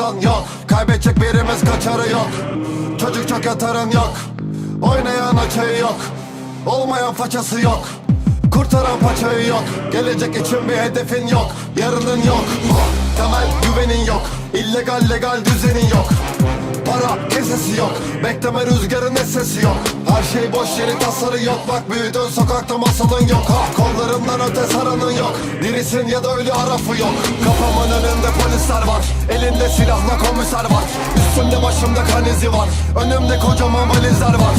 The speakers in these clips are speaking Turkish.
Kazan yok. Kaybedecek birimiz kaçarı yok. Çocuk çok yatarın yok. Oynayan açığı yok. Olmayan façası yok. Kurtaran paçayı yok. Gelecek için bir hedefin yok. Yarının yok. Temel güvenin yok. İllegal legal düzenin yok Kesesi yok. Bekleme rüzgarın sesi yok. Her şey boş yeri tasarı yok. Bak büyüdün sokakta masalın yok. Ha, Kollarından öte saranın yok. Dirisin ya da ölü arafı yok. Kafamın önünde polisler var. Elinde silahla komiser var. Üstümde başımda kan izi var. Önümde kocaman valizler var.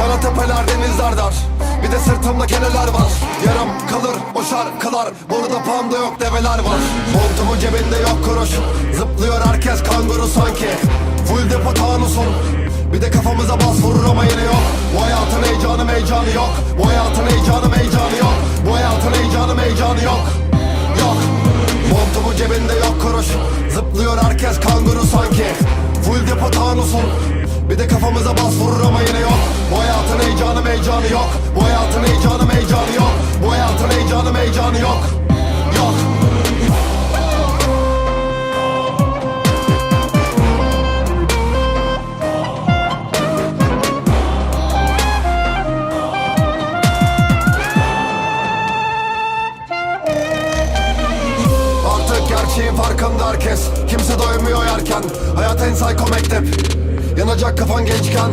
Bana tepeler denizler dar. Bir de sırtımda keneler var. Yarım kalır o şarkılar Burada panda yok develer var. Montumun cebinde yok kuruş. Zıplıyor herkes kanguru sanki Full depo tanusun Bir de kafamıza bas vurur ama yine yok. Bu hayatın heyecanı meycanı yok. Bu hayatın heyecanı meycanı yok. Bu hayatın heyecanı meycanı yok. Yok. Montumun cebinde yok kuruş Zıplıyor herkes kanguru sanki. Full depo tanusun Bir de kafamıza bas vurur ama yine yok. Bu hayatın heyecanı meycanı yok. Bu hayatın heyecanı meycanı yok. Bu hayatın heyecanı meycanı Yok Gerçeğin farkında herkes. Kimse doymuyor yerken. Hayat en psycho mektep. Yanacak kafan gençken.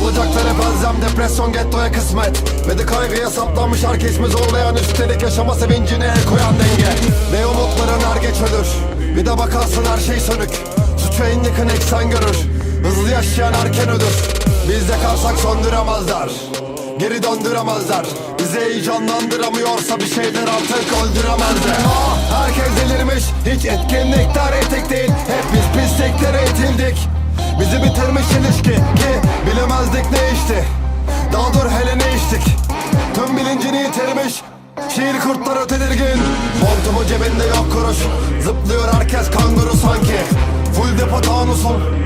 Olacaklara benzem depresyon gettoya kısmet. Ve de kaygıya saplanmış herkes mi zorlayan Üstelik yaşama sevincine el koyan denge. Ve umutların er geç ölür Bir de bakarsın her şey sönük. Suçu en yakın eksen görür Hızlı yaşayan erken ölür Bizde kalsak söndüremezler Geri döndüremezler Bizi heyecanlandıramıyorsa bir şeyler artık öldüremezler. Aa, Herkes delirmiş. Hiç etkinlikler etik değil. Hep biz pisliklere itildik. Bizi bitirmiş ilişki Ki bilemezdik ne işti Daha dur hele ne içtik. Tüm bilincini yitirmiş. Şiir kurtları tedirgin. Montumun cebinde yok kuruş. Zıplıyor herkes kanguru sanki. Full depo tanusun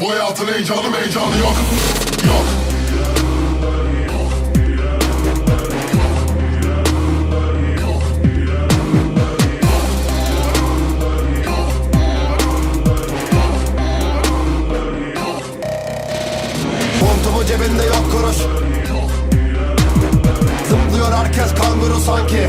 Bu hayatın heyecanı meycanı yok. Yok. Montumun cebinde yok kuruş. Zıplıyor herkes kanguru sanki